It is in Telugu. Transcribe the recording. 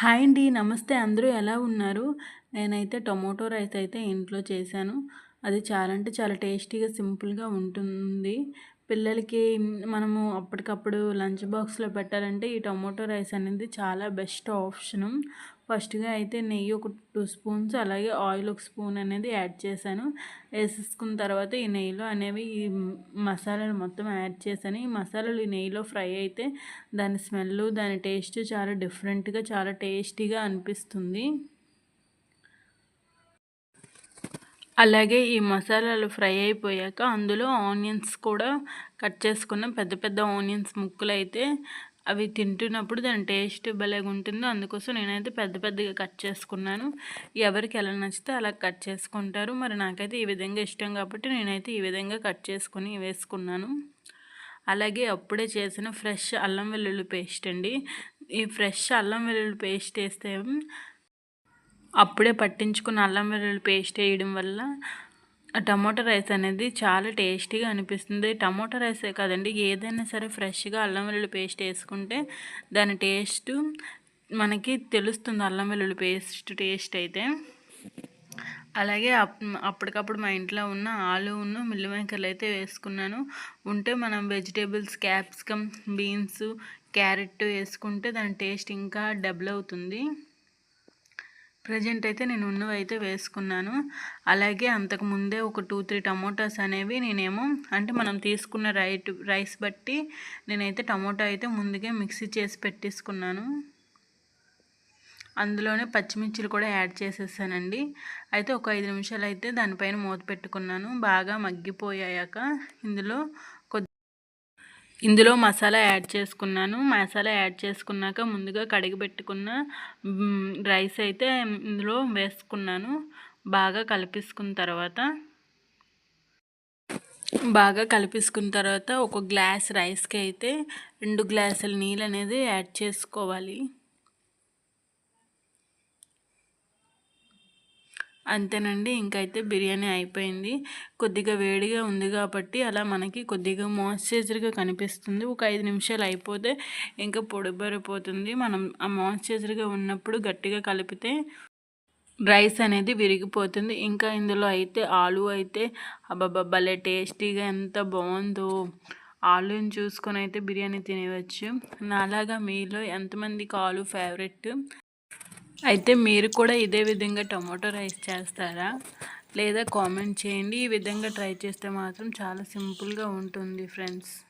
హాయ్ అండి నమస్తే. అందరూ ఎలా ఉన్నారు? నేనైతే టొమాటో రైస్ అయితే ఇంట్లో చేశాను. అది చాలా అంటే చాలా టేస్టీగా సింపుల్గా ఉంటుంది. పిల్లలకి మనము అప్పటికప్పుడు లంచ్ బాక్స్లో పెట్టాలంటే ఈ టొమాటో రైస్ అనేది చాలా బెస్ట్ ఆప్షను. ఫస్ట్గా అయితే నెయ్యి ఒక టూ స్పూన్స్ అలాగే ఆయిల్ ఒక స్పూన్ అనేది యాడ్ చేశాను. వేసేసుకున్న తర్వాత ఈ నెయ్యిలో అనేవి ఈ మసాలాలు మొత్తం యాడ్ చేశాను. ఈ మసాలాలు ఈ నెయ్యిలో ఫ్రై అయితే దాని స్మెల్ దాని టేస్ట్ చాలా డిఫరెంట్గా చాలా టేస్టీగా అనిపిస్తుంది. అలాగే ఈ మసాలాలు ఫ్రై అయిపోయాక అందులో ఆనియన్స్ కూడా కట్ చేసుకున్న పెద్ద పెద్ద ఆనియన్స్ ముక్కలు అయితే అవి తింటున్నప్పుడు దాని టేస్ట్ భలేగా ఉంటుంది అందుకోసం నేనైతే పెద్ద పెద్దగా కట్ చేసుకున్నాను. ఎవరికి ఎలా నచ్చితే అలా కట్ చేసుకుంటారు. మరి నాకైతే ఈ విధంగా ఇష్టం కాబట్టి నేనైతే ఈ విధంగా కట్ చేసుకొని వేసుకున్నాను. అలాగే అప్పుడే చేసిన ఫ్రెష్ అల్లం వెల్లుల్లి పేస్ట్ అండి. ఈ ఫ్రెష్ అల్లం వెల్లుల్లి పేస్ట్ వేస్తే అప్పుడే పట్టించుకున్న అల్లం వెల్లుల్లి పేస్ట్ వేయడం వల్ల టమోటా రైస్ అనేది చాలా టేస్టీగా అనిపిస్తుంది. టమోటా రైసే కాదండి ఏదైనా సరే ఫ్రెష్గా అల్లం వెల్లుల్లి పేస్ట్ వేసుకుంటే దాని టేస్ట్ మనకి తెలుస్తుంది అల్లం వెల్లుల్లి పేస్ట్ టేస్ట్ అయితే. అలాగే అప్పటికప్పుడు మా ఇంట్లో ఉన్న ఆలు ఉన్న మిల్లి మేకర్లు అయితే వేసుకున్నాను. ఉంటే మనం వెజిటేబుల్స్ క్యాప్సికమ్ బీన్స్ క్యారెట్ వేసుకుంటే దాని టేస్ట్ ఇంకా డబుల్ అవుతుంది. ప్రజెంట్ అయితే నేను ఉన్నవి అయితే వేసుకున్నాను. అలాగే అంతకు ముందే ఒక టూ త్రీ టమోటాస్ అనేవి నేనేమో అంటే మనం తీసుకున్న రైట్ రైస్ బట్టి నేనైతే టమోటా అయితే ముందుగా మిక్సీ చేసి పెట్టేసుకున్నాను. అందులోనే పచ్చిమిర్చిలు కూడా యాడ్ చేసేసానండి. అయితే ఒక ఐదు నిమిషాలు అయితే దానిపైన మూత పెట్టుకున్నాను. బాగా మగ్గిపోయాక ఇందులో ఇందులో మసాలా యాడ్ చేసుకున్నాను. మసాలా యాడ్ చేసుకున్నాక ముందుగా కడిగి పెట్టుకున్న రైస్ అయితే ఇందులో వేసుకున్నాను. బాగా కలిపేసుకున్న తర్వాత బాగా కలిపేసుకున్న తర్వాత ఒక గ్లాస్ రైస్కి అయితే రెండు గ్లాసుల నీళ్ళు అనేది యాడ్ చేసుకోవాలి. అంతేనండి. ఇంకైతే బిర్యానీ అయిపోయింది. కొద్దిగా వేడిగా ఉంది కాబట్టి అలా మనకి కొద్దిగా మాయిశ్చరైజర్గా కనిపిస్తుంది. ఒక ఐదు నిమిషాలు అయిపోతే ఇంకా పొడిబరిపోతుంది మనం ఆ మాయిశ్చరైజర్గా ఉన్నప్పుడు గట్టిగా కలిపితే రైస్ అనేది విరిగిపోతుంది. ఇంకా ఇందులో అయితే ఆలు అయితే అబ్బాబా భలే టేస్టీగా ఎంత బాగుందో. ఆలుని చూసుకొని అయితే బిర్యానీ తినవచ్చు నాలాగా మీలో ఎంతమందికి ఆలు ఫేవరెట్ అయితే మీరు కూడా ఇదే విధంగా టమాటో రైస్ చేస్తారా? లేదా కామెంట్ చేయండి. ఈ విధంగా ట్రై చేస్తే మాత్రం చాలా సింపుల్గా ఉంటుంది ఫ్రెండ్స్.